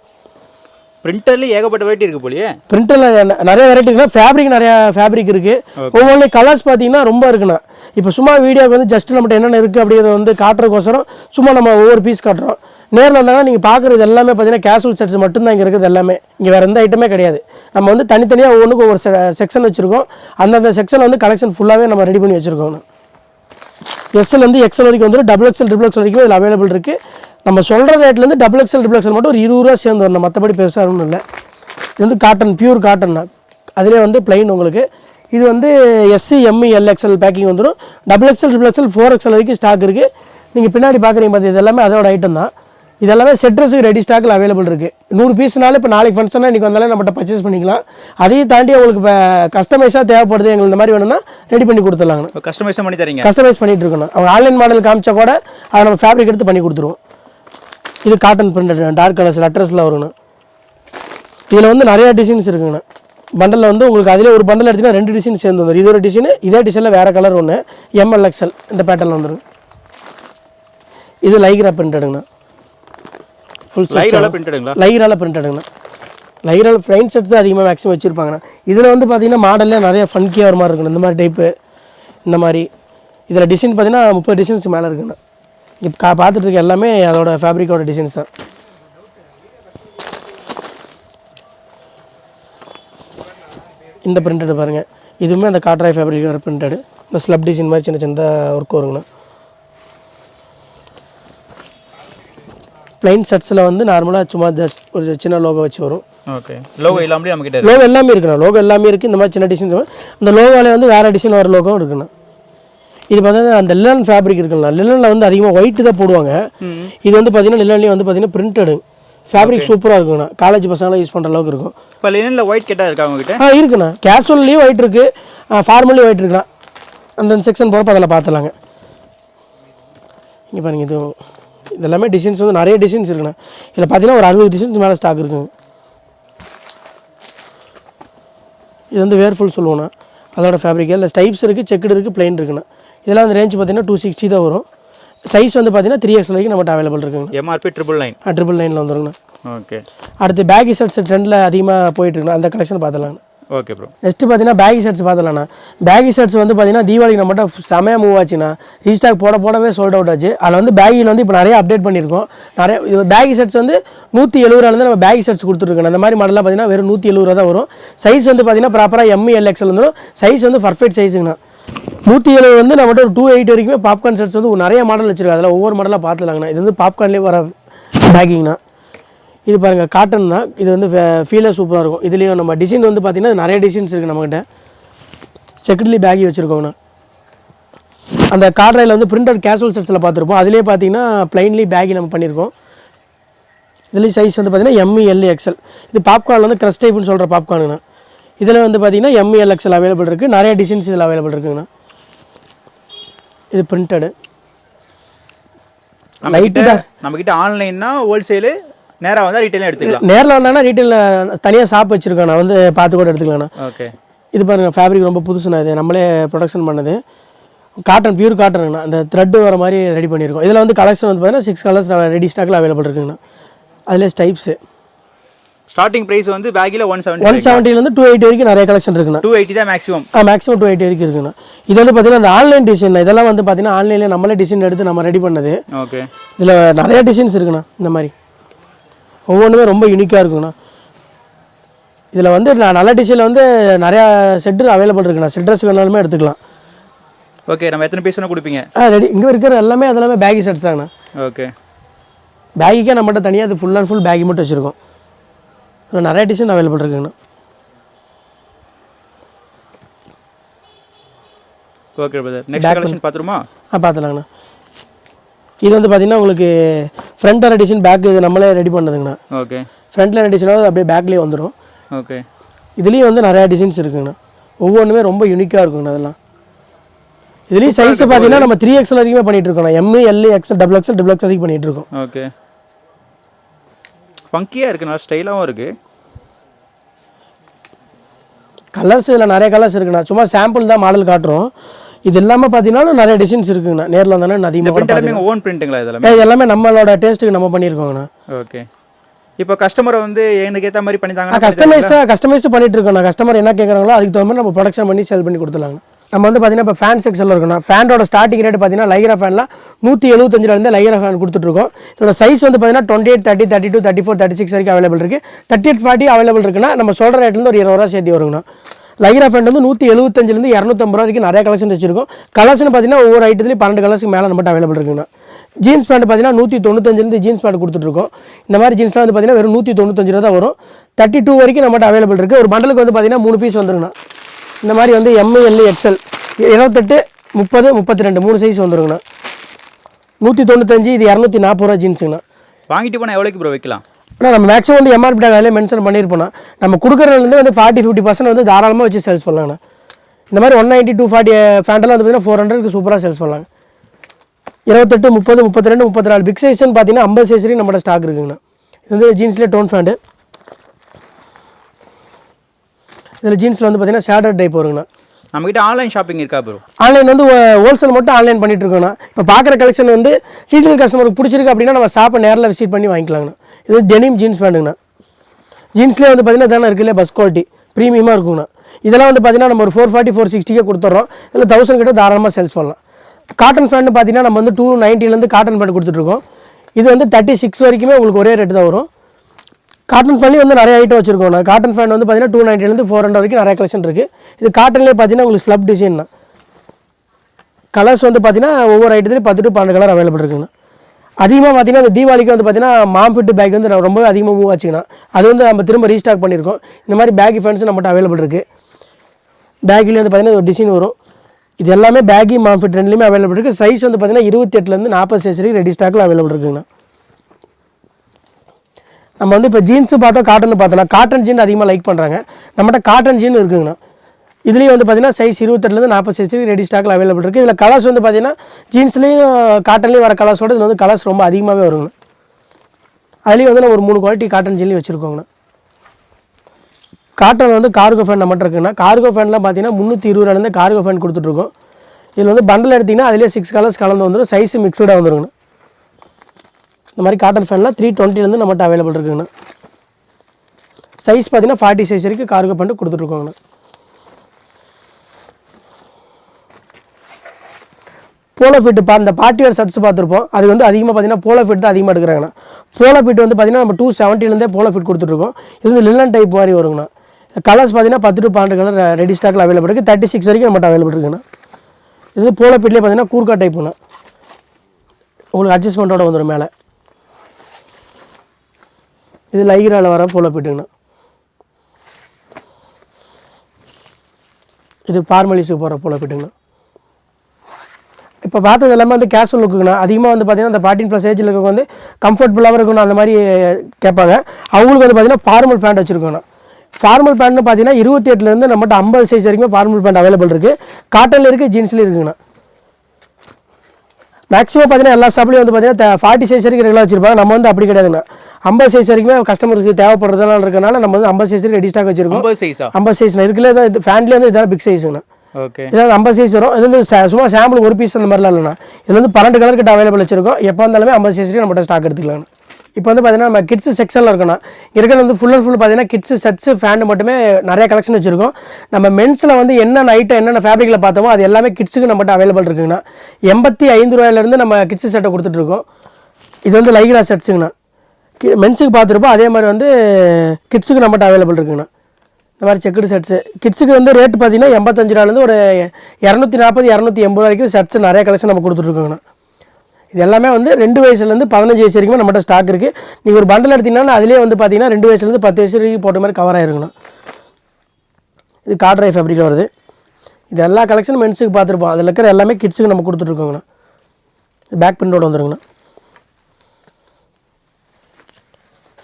பிரிண்டர்ல ஏகப்பட்ட வெரைட்டி இருக்கு போலியே. பிரிண்டரில் நிறைய வெரைட்டி இருக்குன்னா ஃபேப்ரிக் நிறைய ஃபேப்ரிக் இருக்குது ஒவ்வொன்றும் கலர்ஸ் பார்த்தீங்கன்னா ரொம்ப இருக்குண்ணா. இப்போ சும்மா வீடியோக்கு வந்து ஜஸ்ட் நம்மகிட்ட என்னென்ன இருக்குது அப்படிங்கிறத வந்து காட்டுறதுக்கோசரம் சும்மா நம்ம ஒவ்வொரு பீஸ் காட்டுறோம். நேரில் வந்தாங்கன்னா நீங்கள் பார்க்குறது எல்லாமே பார்த்தீங்கன்னா கேஷுவல் செட்ஸ் மட்டும்தான் இங்கே இருக்குது எல்லாமே. இங்கே வேறு எந்த ஐட்டமே கிடையாது. நம்ம வந்து தனித்தனியாக ஒவ்வொன்றுக்கு ஒவ்வொரு செக்ஷன் வச்சுருக்கோம். அந்தந்த செக்ஷனில் வந்து கலெக்ஷன் ஃபுல்லாகவே நம்ம ரெடி பண்ணி வச்சுருக்கோம் எஸ்எல்லேருந்து வந்து எக்ஸல் வரைக்கும் வந்து டபுள் எக்ஸல் ட்ரிபிள் எக்ஸல் வரைக்கும் இதில் அவைலபிள் இருக்குது நம்ம சொல்கிற ரேட்லேருந்து டபுள் எக்ஸல் ட்ரிபிள் எக்ஸல் மட்டும் ஒரு இருபது ரூபா சேர்ந்து வரணும். மற்றபடி பெருசாக ஒன்றும் இல்லை. இது வந்து காட்டன் பியூர் காட்டன் தான் அதிலே வந்து பிளைன் உங்களுக்கு இது வந்து S C M L XL packing வந்துடும் double XL triple XL four XL வரைக்கும் ஸ்டாக் இருக்குது நீங்கள் பின்னாடி பார்க்குறீங்க பார்த்து இது எல்லாமே அதோட ஐட்டம் தான். இது எல்லாமே செட்ரஸுக்கு ரெடி ஸ்டாக்கில் அவைலபிள் இருக்குது நூறு பீஸ்னால இப்போ நாளைக்கு ஃபங்க்ஷனாக இன்றைக்கி வந்தாலே நம்மகிட்ட பர்ச்சேஸ் பண்ணிக்கலாம். அதையும் தாண்டி உங்களுக்கு இப்போ கஸ்டமைஸாக தேவைப்படுது எங்களுக்கு இந்த மாதிரி வேணும்னா ரெடி பண்ணி கொடுத்துடலாங்கண்ணா இப்போ கஸ்டமைஸ் பண்ணி தரீங்க. கஸ்டமைஸ் பண்ணிட்டு இருக்கணும். அவங்க ஆன்லைன் மாடல் காமிச்சா கூட அதை நம்ம ஃபேப்ரிக் எடுத்து பண்ணி கொடுத்துருவோம். இது காட்டன் பிரிண்டட் டார்க் கலர்ஸ் லெட்டர்ஸில் வருங்கண்ணா. இதில் வந்து நிறையா டிசைன்ஸ் இருக்குங்கண்ணா. பண்டலில் வந்து உங்களுக்கு அதிலே ஒரு பண்டல் எடுத்தீங்கன்னா ரெண்டு டிசைன் சேர்ந்து வந்துடும் இது ஒரு டிசைன் இதே டிசைனில் வேறு கலர் ஒன்று எம்எல்எக்ஸ்எல் இந்த பேட்டர்னில் வந்துடும் இது லைக்ரா பிரிண்டடுங்கண்ணா ஃபுல் லைட்டால பிரிண்டடுங்களா லைரால பிரிண்டடுங்கண்ணா லைரால ஃப்ரைன் செட் தான் அதிகமாக மேக்ஸிமம் வச்சுருப்பாங்கண்ணா. இதில் வந்து பார்த்தீங்கன்னா மாடல்லே நிறைய ஃபன்கியாக வர மாதிரி இருக்குண்ணா. இந்த மாதிரி டைப்பு இந்த மாதிரி. இதில் டிசைன் பார்த்தீங்கன்னா முப்பது டிசைன்ஸ் மேலே இருக்குண்ணா. இப்போ கா பார்த்துட்டு இருக்க எல்லாமே அதோட ஃபேப்ரிக்கோட டிசைன்ஸ் தான். இந்த பிரிண்டட் பாருங்கள் இதுவுமே அந்த காட்ராய் ஃபேப்ரிக் வர பிரிண்டடு இந்த ஸ்லப் டிசைன் மாதிரி சின்ன சின்னதாக ஒர்க் வருங்கண்ணா. ப்ளைன் ஷர்ட்ஸில் வந்து நார்மலாக சும்மா ஜஸ்ட் ஒரு சின்ன லோகோ வச்சு வரும். ஓகே லோகோ இல்லாமலே நம்ம லோகோ எல்லாமே இருக்குண்ணா. லோகோ எல்லாமே இருக்குது இந்த மாதிரி சின்ன டிசைன் அந்த லோகோவில் வந்து வேறு டிசைன் வர லோகோ இருக்குண்ணா. இது பார்த்தீங்கன்னா அந்த லிலன் ஃபேப்ரிக் இருக்குண்ணா லிலனில் வந்து அதிகமாக ஒயிட்டு தான் போடுவாங்க. இது வந்து பார்த்தீங்கன்னா லிலன்லேயும் வந்து பார்த்தீங்கன்னா பிரிண்டடு ஃபேப்ரிக் சூப்பராக இருக்குண்ணா காலேஜ் பசங்களாம் யூஸ் பண்ணுற அளவுக்கு இருக்கும். இப்போ லினன்ல ஒயிட் கேட்டா இருக்கா உங்ககிட்ட? ஆ இருக்குண்ணா. கேஷுவல்லையும் ஒயிட் இருக்குது ஃபார்மல்லையும் ஒயிட் இருக்குண்ணா. அந்த செக்ஷன் போகிறப்ப அதில் பார்த்துலாங்க இங்கே பாருங்க இது இதெல்லாமே டிசைன்ஸ் வந்து நிறைய டிசைன்ஸ் இருக்குண்ணா. இதில் பார்த்தீங்கன்னா ஒரு அறுபது டிசைன்ஸ் மேலே ஸ்டாக் இருக்குங்க. இது வந்து வேர்ஃபுல் சொல்லுவோண்ணா அதோட ஃபேப்ரிக் இல்லை ஸ்டைப்ஸ் இருக்குது செக்குடு இருக்குது பிளைன் இருக்குண்ணா. இதெல்லாம் அந்த ரேஞ்ச் பார்த்தீங்கன்னா டூ சிக்ஸ்டி தான் வரும். சைஸ் வந்து பார்த்தீங்கன்னா த்ரீ எக்ஸ் வரைக்கும் நம்மகிட்ட அவைலபிள் இருக்குங்க எம்ஆர்பி ட்ரிபிள் நைன் ட்ரிபிள் நைனில் வந்துருங்கண்ணா. ஓகே அடுத்து பேக்கி ஷர்ட்ஸ் ட்ரெண்டில் அதிகமாக போயிட்டுருக்குண்ணா அந்த கலெக்ஷன் பார்த்துலாங்கண்ணா ஓகே ப்ரோ நெக்ஸ்ட்டு பார்த்தீங்கன்னா பேகி ஷர்ட்ஸ் பார்த்தலாம்ண்ணா பேகி ஷர்ட்ஸ் வந்து பார்த்தீங்கன்னா தீபாவளிக்கு நம்மகிட்ட செமையாக மூவ் ஆச்சுண்ணா. ரீஸ்டாக் போட போடவே சோல்ட் அவுட் ஆச்சு. அதில் வந்து பேகியில் வந்து இப்போ நிறைய அப்டேட் பண்ணியிருக்கோம். நிறைய இது பேகி ஷர்ட்ஸ் வந்து நூற்றி எழுபது ரூபாலேருந்து நம்ம பேகி ஷர்ட்ஸ் கொடுத்துருக்கோம் அந்த மாதிரி மாடலாம் பார்த்தீங்கன்னா வெறும் நூற்றி எழுபது தான் வரும். சைஸ் வந்து பார்த்தீங்கன்னா ப்ராப்பராக எம்இ எல்எக்ஸல் வந்துடும் சைஸ் வந்து பர்ஃபெக்ட் சைஸுங்கண்ணா நூற்றி எழுபது வந்து நம்மகிட்ட ஒரு டூ எயிட் வரைக்குமே பாப்கார்ன் செட்ஸ் வந்து நிறைய மாடல் வச்சுருக்கோம் அதில் ஒவ்வொரு மாடலாக பார்த்துலாங்கண்ணா. இது வந்து பாப்கார்ன்லேயே வர பேக்கிங்ண்ணா இது பாருங்கள் காட்டன் தான் இது வந்து ஃபீலாக சூப்பராக இருக்கும். இதுலேயும் நம்ம டிசைன் வந்து பார்த்திங்கன்னா நிறைய டிசைன்ஸ் இருக்குது நம்மகிட்ட. செக்கட்லி பேக்கி வச்சுருக்கோங்கண்ணா. அந்த காட்ராயில் வந்து பிரிண்டட் கேஷுவல் செட்ஸில் பார்த்துருப்போம். அதிலே பார்த்தீங்கன்னா ப்ளைன்லி பேக்கி நம்ம பண்ணியிருக்கோம் இதுலேயும் சைஸ் வந்து பார்த்தீங்கன்னா எம்இ எல் எக்ஸல் இது பாப்கார்ன் வந்து க்ரஸ் டைப்னு சொல்கிற பாப்கார்னுங்கண்ணா இதில் வந்து பார்த்தீங்கன்னா எம்இ எல் எக்ஸல் அவைலபிள் இருக்குது நிறைய டிசைன்ஸ் இதில் அவைலபிள் இருக்குங்கண்ணா. இது பிரிண்டடு நம்ம கிட்ட நம்ம கிட்ட ஆன்லைன்னா ஹோல்சேலு நேரா வந்தா ரீட்டைலும் எடுத்துக்கலாம். நேரில் வந்தாங்கன்னா ரீட்டெயிலில் தனியாக ஷாப் வச்சுருக்கோம். நான் வந்து பார்த்து கூட எடுத்துக்கலாம்ண்ணா ஓகே இது பாருங்க ஃபேப்ரிக் ரொம்ப புதுசுண்ணா இது. நம்மளே ப்ரொடக்ஷன் பண்ணது. காட்டன் பியூர் காட்டனுங்கண்ணா அந்த த்ரெட்டு வர மாதிரி ரெடி பண்ணியிருக்கோம். இதில் வந்து கலெக்ஷன் வந்து பார்த்தீங்கன்னா சிக்ஸ் கலர்ஸ் ரெடி ஸ்டாக்கில் அவைலபிள் இருக்குங்கண்ணா அதிலே ஸ்டைப்ஸு ஸ்டார்டிங் பிரைஸ் வந்து பேக்கில் ஒன் ஒன் செவன்ட்டி செவன்ட்டிலேருந்து டூ எயிட்டி வரைக்கும் நிறைய கலெக்ஷன் இருக்குண்ணா. டூ எயிட்டி தான் மேக்ஸிமம் ஆ மேக்ஸிமம் டூ எயிட்டி வரைக்கும் இருக்குண்ணா. இது வந்து பார்த்தீங்கன்னா அந்த ஆன்லைன் டிசைன் இதெல்லாம் வந்து பார்த்தீங்கன்னா ஆன்லைனில் நம்மளே டிசைன் எடுத்து நம்ம ரெடி பண்ணது. ஓகே இதில் நிறைய டிசைன்ஸ் இருக்குண்ணா இந்த மாதிரி. ஒவ்வொன்றுமே ரொம்ப யூனிக்காக இருக்குண்ணா. இதில் வந்து நான் நல்ல டிசைனில் வந்து நிறையா செட்டு அவைலபிள் இருக்குண்ணா. செட் ட்ரெஸ் வேணாலுமே எடுத்துக்கலாம். ஓகே நம்ம எத்தனை பீஸ் கொடுப்பீங்க? ஆ ரெடி இங்கே இருக்கிற எல்லாமே அதெல்லாமே பேகி செட்ஸ் தாங்கண்ணா. ஓகே பேகிக்கே நம்மகிட்ட தனியாக அது ஃபுல் அண்ட் ஃபுல் பேகி மட்டும் வச்சுருக்கோம். நிறைய டிசைன் அவைலபிள் இருக்குங்கண்ணா. ஓகே பிரதர் நெக்ஸ்ட் கலெக்ஷன் பார்த்துருமா? ஆ பார்த்துலாங்கண்ணா. இது வந்து பார்த்தீங்கன்னா உங்களுக்கு ஃப்ரண்ட் டிசைன் பேக் இது நம்மளே ரெடி பண்ணதுங்கண்ணா. ஓகே ஃப்ரண்ட்டில் டிசைனாவது அப்படியே பேக்லேயே வந்துடும் ஓகே இதுலேயும் வந்து நிறையா டிசைன்ஸ் இருக்குங்கண்ணா. ஒவ்வொன்றுமே ரொம்ப யூனிக்காக இருக்குங்கண்ணா அதெல்லாம் இதுலேயும் சைஸ் பார்த்தீங்கன்னா நம்ம த்ரீ எக்ஸல் வரைக்குமே பண்ணிட்டு இருக்கோம் M L XL double XL double X வரைக்கும் பண்ணிட்டு இருக்கோம். ஓகே ஃபங்கியாக இருக்குது நல்லா ஸ்டைலாகவும் இருக்குது கலர்ஸ் இதில் நிறைய கலர்ஸ் இருக்குண்ணா. சும்மா சாம்பிள் தான் மாடல் காட்டுறோம். இது இல்லாமல் பார்த்தீங்கன்னா நிறைய டிசைன்ஸ் இருக்குங்கண்ணா. நேரில் வந்தோன்னா இந்த அதிகமாக ஓன் பிரிண்ட்டுங்களா இதெல்லாமே? இது எல்லாமே நம்மளோட டேஸ்ட்டுக்கு நம்ம பண்ணியிருக்கோங்கண்ணா. ஓகே இப்போ கஸ்டமரை வந்து எனக்கு ஏற்ற மாதிரி பண்ணி தாங்க கஸ்டமைஸாக கஸ்டமைஸ் பண்ணிட்டு இருக்கோம் கஸ்டமர் என்ன கேட்குறாங்களோ அதுக்கு தகுந்த மாதிரி நம்ம ப்ரொடக்ஷன் பண்ணி சேல் பண்ணி கொடுத்துலாங்க நம்ம வந்து பார்த்தீங்கன்னா இப்போ ஃபேன் செக்ஷனில் இருக்கணும். ஃபேனோட ஸ்டார்டிங் ரேட் பார்த்தீங்கன்னா லைக்ரா ஃபேன்லாம் நூற்றி எழுபத்தஞ்சிலேருந்து லைக்ரா ஃபேன் கொடுத்துட்ருக்கோம். இதோட சைஸ் வந்து பார்த்தீங்கன்னா twenty eight thirty thirty two thirty four thirty six வரைக்கும் அவைலபிள் இருக்குது தேர்ட்டி எயிட் ஃபார்ட்டி அவைலபிள் இருக்குன்னா நம்ம சொல்கிற ரேட்லேருந்து ஒரு இருபது ரூபா சேர்த்து வருங்கண்ணா. லைக்ரா ஃபேன் வந்து நூற்றி எழுபத்தஞ்சிலேருந்து இரநூத்தம்பது ரூபா வரைக்கும் நிறைய கலெக்ஷன் வச்சிருக்கோம். கலர்ஸ்னு பார்த்தீங்கன்னா ஒவ்வொரு ஐட்டத்துலேயும் பன்னெண்டு கலர்ஸ்க்கு மேலே நம்மகிட்ட அவைலபிள் இருக்குங்கண்ணா. ஜீன்ஸ் பேண்ட் பார்த்தீங்கன்னா நூற்றி தொண்ணூத்தஞ்சிலேருந்து ஜீன்ஸ் பேண்ட் கொடுத்துட்ருக்கோம். இந்த மாதிரி ஜீன்ஸ்லாம் வந்து பார்த்தீங்கன்னா வெறும் நூற்றி தொண்ணூத்தஞ்சு ரூபா தான் வரும். தேர்ட்டி டூ வரைக்கும் நம்மகிட்ட அவைலபிள் இருக்குது ஒரு பண்டலுக்கு வந்து பார்த்தீங்கன்னா மூணு பீஸ் வந்துருங்கண்ணா. இந்த மாதிரி வந்து எம் எல் எக்ஸ்எல் இருபத்தெட்டு முப்பது முப்பத்தி ரெண்டு மூணு சைஸ் வந்துருங்கண்ணா. நூற்றி தொண்ணூத்தஞ்சு இது இரநூத்தி நாற்பது ரூபா ஜீன்ஸுங்கண்ணா வாங்கிட்டு போனால் எவ்வளோக்கு ப்ரோ வைக்கலாம்? ஆனால் நம்ம மேக்ஸிமம் வந்து எம்ஆர்பி வேலையை மென்ஷன் பண்ணியிருப்போம் நம்ம கொடுக்குறதுலேருந்து வந்து ஃபார்ட்டி ஃபிஃப்டி பர்சன்ட் வந்து தாராளமாக வச்சு சேல்ஸ் பண்ணலாங்கண்ணா. இந்த மாதிரி ஒன் நைன்ட்டி டூ ஃபார்ட்டி ஃபேண்டெல்லாம் வந்து பார்த்தீங்கன்னா ஃபோர் ஹண்ட்ரட்க்கு சூப்பராக சேல்ஸ் பண்ணலாங்க. இருபத்தெட்டு முப்பது முப்பத்தி ரெண்டு முப்பத்தி நாலு பிக் சைஸ்னு பார்த்தீங்கன்னா ஐம்பது சைஸ் வரைக்கும் நம்மளோட ஸ்டாக் இருக்குங்கண்ணா. இது வந்து ஜீன்ஸ்லேயே டோன் ஃபேண்டு இதில் ஜீன்ஸில் வந்து பார்த்தீங்கன்னா ஷேடட் டைப் வருங்கண்ணா. நம்மகிட்ட ஆன்லைன் ஷாப்பிங் இருக்கா ப்ரோ ஆன்லைன் வந்து ஹோல்சேல் மட்டும் ஆன்லைன் பண்ணிட்டு இருக்கோம்ண்ணா. இப்போ பார்க்குற கலெக்ஷன் வந்து ரீட்டைல் கஸ்டமருக்கு பிடிச்சிருக்கு அப்படின்னா நம்ம ஷாப்பை நேரில் விசிட் பண்ணி வாங்கிக்கலாங்கண்ணா. இது டெனிம் ஜீன்ஸ் பேண்ட்டுங்கண்ணா ஜீன்ஸ்லேயே வந்து பார்த்தீங்கன்னா தானே இருக்குல்ல பஸ் குவாலிட்டி ப்ரீமியமாக இருக்குங்கண்ணா. இதெல்லாம் வந்து பார்த்தீங்கன்னா நம்ம ஒரு ஃபோர் ஃபார்ட்டி ஃபோர் சிக்ஸ்டிக்கே கொடுத்துட்றோம். இதில் தௌசண்ட் கிட்ட தாராளமாக சேல்ஸ் பண்ணலாம். காட்டன் ஃபேண்ட் பார்த்தீங்கன்னா நம்ம வந்து டூ நைன்ட்டிலேருந்து காட்டன் பேண்ட் கொடுத்துட்ருக்கோம் இது வந்து தேர்ட்டி சிக்ஸ் வரைக்குமே உங்களுக்கு ஒரே ரேட்டு தான் வரும். காட்டன் ஃபேன்லேயும் வந்து நிறைய ஐட்டம் வச்சிருக்கோம். நான் காட்டன் ஃபேன் வந்து பார்த்தீங்கன்னா டூ நைன்ட்டிலேருந்து ஃபோர் ஹண்ட்ரட் வரைக்கும் நிறைய கலெக்ஷன் இருக்குது இது காட்டன்லேயே பார்த்தீங்கன்னா உங்களுக்கு ஸ்லப் டிசைன் தான். கலர்ஸ் வந்து பார்த்தீங்கன்னா ஒவ்வொரு ஐட்டத்துலையும் பத்து டு பன்னெண்டு கலர் அவைலபிள் இருக்குங்கண்ணா அதிகமாக பார்த்தீங்கன்னா இந்த தீபாவளிக்கு வந்து பார்த்தீங்கன்னா மாம்பிட்டு பேக் வந்து ரொம்ப அதிகமாக மூவ் ஆச்சுங்கண்ணா அது வந்து நம்ம திரும்ப ரீஸ்டாக் பண்ணியிருக்கோம். இந்த மாதிரி பேக்கி ஃபேன்ஸ் நம்மகிட்ட அவைலபிள் இருக்குது பேக்கில் வந்து பார்த்தீங்கன்னா ஒரு டிசைன் வரும். இது எல்லாமே பேக்கி மாம்பிட் ரெண்டுலேயுமே அவைலபிள் இருக்குது சைஸ் வந்து பார்த்தீங்கன்னா இருபத்தெட்டுலேருந்து நாற்பது சைஸ் வரைக்கும் ரெடி ஸ்டாக்கில் அவைலபிள் இருக்குங்கண்ணா நம்ம வந்து இப்போ ஜீன்ஸு பார்த்தோம் காட்டன் பார்த்தோம்னா காட்டன் ஜீன் அதிகமாக லைக் பண்ணுறாங்க நம்மகிட்ட காட்டன் ஜீன் இருக்குங்கண்ணா. இதுலேயும் வந்து பார்த்தீங்கன்னா சைஸ் இருபத்தெட்டுலேருந்து நாற்பது சைஸ் ரெடி ஸ்டாக்கில் அவைலபிள் இருக்குது இதில் கலர்ஸ் வந்து பார்த்தீங்கன்னா ஜீன்ஸ்லேயும் காட்டன்லேயும் வர கலர்ஸோட இதில் வந்து கலர்ஸ் ரொம்ப அதிகமாகவே வருங்கண்ணா. அதுலேயும் வந்து நம்ம ஒரு மூணு குவாலிட்டி காட்டன் ஜீன்லேயும் வச்சுருக்கோங்கண்ணா. காட்டன் வந்து கார்கோ ஃபேன் நம்மகிட்ட இருக்குங்கண்ணா. கார்கோ ஃபேன்லாம் பார்த்தீங்கன்னா முந்நூற்றி இருபது ரூபாலேருந்து கார்கோ ஃபேன் கொடுத்துட்ருக்கோம் இதில் வந்து பண்டில் எடுத்திங்கன்னா அதிலே சிக்ஸ் கலர்ஸ் கலந்து வந்துடும் சைஸ் மிக்சடாக வந்துருங்கண்ணா. இந்த மாதிரி காட்டன் ஃபேன்லாம் த்ரீ டுவெண்ட்டிலேருந்து நம்மகிட்ட அவைலபிள் இருக்குங்கண்ணா. சைஸ் பார்த்தீங்கன்னா ஃபார்ட்டி சைஸ் வரைக்கும் கார்கோ பண்ணிட்டு கொடுத்துட்ருக்கோங்கண்ணா. போலோ ஃபிட் பா இந்த பார்ட்டிவேர் ஷர்ட்ஸ் பார்த்துருப்போம். அது வந்து அதிகமாக பார்த்தீங்கன்னா போலோ ஃபிட் தான் அதிகமாக எடுக்கிறாங்கண்ணா. போலோ ஃபிட் வந்து பார்த்தீங்கன்னா நம்ம டூ செவன்ட்டிலேருந்தே போலோ ஃபிட் கொடுத்துட்ருக்கோம். இது வந்து லில்லன் டைப் மாதிரி வருங்கண்ணா. கலர்ஸ் பார்த்தீங்கன்னா பத்து டு பன்னெண்டு கலர் ரெடி ஸ்டாக்கில் அவைலபிள் இருக்குது தேர்ட்டி சிக்ஸ் வரைக்கும் நம்மகிட்ட அவைலபிள் இருக்குண்ணா இது போலோ ஃபிட்லேயே பார்த்தீங்கன்னா கூர்க்கா டைப்புண்ணா உங்களுக்கு அட்ஜஸ்ட்மெண்ட்டோட வந்துடும் மேலே. இது லைக்ராவில் வர போல போயிட்டுங்கண்ணா இது பார்மலிஸுக்கு போகிற போல போயிட்டுங்கண்ணா இப்போ பார்த்தது எல்லாமே வந்து கேஷுவல் லுக்குங்கண்ணா அதிகமாக வந்து பார்த்தீங்கன்னா அந்த ஃபார்ட்டின் ப்ளஸ் ஏஜில் இருக்கவங்க வந்து கம்ஃபர்டபுளாகவும் இருக்கணும் அந்த மாதிரி கேட்பாங்க. அவங்களுக்கு வந்து பார்த்தீங்கன்னா ஃபார்மல் பேண்ட் வச்சுருக்கோண்ணா ஃபார்மல் பேண்ட்னு பார்த்தீங்கன்னா இருபத்தி எட்டுலேருந்து நம்மகிட்ட ஐம்பது சைஸ் வரைக்கும் ஃபார்மல் பேண்ட் அவைலபிள் இருக்குது காட்டனில் இருக்குது ஜீன்ஸ்லேயும் இருக்குங்கண்ணா. மேக்ஸிமம் பார்த்தீங்கன்னா எல்லா ஷாப்லையும் வந்து பார்த்தீங்கன்னா ஃபார்ட்டி சைஸ் வரைக்கும் ரெகுலர் வச்சிருப்பாங்க. நம்ம வந்து அப்படி கிடையாதுங்க. ஐம்பது சைஸ் வரைக்குமே கஸ்டமருக்கு தேவைப்படுறதுனால இருக்கனால நம்ம வந்து ஐம்பது சைஸ் வரைக்கும் ரெடி ஸ்டாக் வச்சிருக்கோம். ஐம்பது சைஸா ஐம்பது சைஸ் இருக்குல்ல இது ஃபேன்லேயே வந்து இதான் பிக் சைஸுங்கண்ணா ஓகே இதாவது ஐம்பது சைஸ் வரும். இது வந்து சும்மா சாம்பிள் ஒரு பீஸ் அந்த மாதிரிலாம் இல்லைண்ணா. இது வந்து பன்னெண்டு கலர் கிட்ட அவைலபிள் வச்சிருக்கோம். எப்போ வந்தாலுமே ஐம்பது சைஸ் நம்மகிட்ட ஸ்டாக் எடுத்துக்கலாம்ண்ணா இப்போ வந்து பார்த்தீங்கன்னா நம்ம கிட்ஸ் செக்ஷனில் இருக்கணும். இருக்கிறது வந்து ஃபுல் அண்ட் ஃபுல் பார்த்தீங்கன்னா கிட்ஸ் செட்ஸ் ஃபேண்ட் மட்டுமே நிறைய கலெக்ஷன் வச்சுருக்கோம். நம்ம மென்ஸில் வந்து என்னென்ன ஐட்டம் என்னென்ன ஃபேப்ரிக்கில் பார்த்தோமோ அது எல்லாமே கிட்ஸுக்கு நம்மகிட்ட அவைலபிள் இருக்குங்கண்ணா. எண்பத்தி ஐந்து ரூபாயிலேருந்து நம்ம கிட்ஸ் செட்டை கொடுத்துட்ருக்கோம் இது வந்து லைக்ரா செட்ஸுங்கண்ணா மென்ஸுக்கு பார்த்துருப்போம் அதே மாதிரி வந்து கிட்ஸுக்கு நம்மகிட்ட அவைலபிள் இருக்குங்கண்ணா. இந்த மாதிரி செக்குடு செட்ஸு கிட்ஸுக்கு வந்து ரேட் பார்த்தீங்கன்னா எண்பத்தஞ்சு ரூபாலேருந்து ஒரு இரநூத்தி நாற்பது இரநூத்தி எண்பது வரைக்கும் செட்ஸ் நிறைய கலெக்ஷன் நம்ம கொடுத்துட்ருக்கோங்கண்ணா இது எல்லாமே வந்து ரெண்டு வயசுலேருந்து பதினஞ்சு வயசு வரைக்கும் நம்மகிட்ட ஸ்டாக் இருக்குது நீங்கள் ஒரு பண்டில் எடுத்திங்கன்னா அதிலே வந்து பார்த்தீங்கன்னா ரெண்டு வயசுலேருந்து பத்து வயசு வரைக்கும் போட்ட மாதிரி கவர் ஆயிருங்கண்ணா. இது காட்ரை ஃபேப்ரிக்கில் வருது. இது எல்லா கலெக்ஷனும் மென்ஸுக்கு பார்த்துருப்போம். அதில் இருக்கிற எல்லாமே கிட்ஸுக்கு நம்ம கொடுத்துட்ருக்கோங்கண்ணா. இது பேக் பிரிண்டோட வந்துருங்கண்ணா.